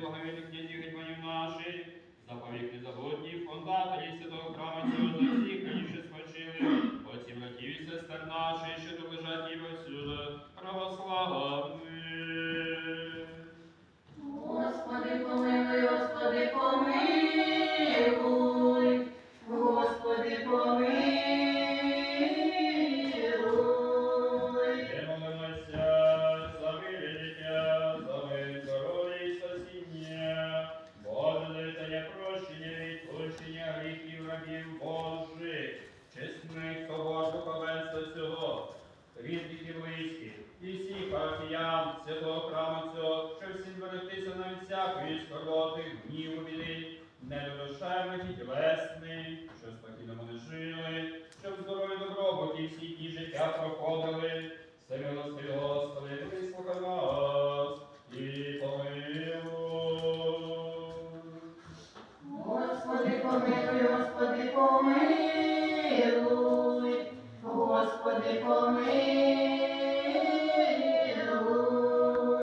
благовіних дітей гетьманів наших, заповік незабутній, фондаторів святого храма цього за всіх, раніше спочили, отці братів і сестер наших, що долежать і всюди православа. Святого храму цього, щоб всім зберегтися на від всякої скорботи, гніву біди, не і тілесних, щоб спокійно вони жили, щоб здорові добробуті всі ті життя проходили. Все милостиві Господи, вислухай нас і помилуй. Господи, помилуй, Господи, помилуй, Господи, помилуй,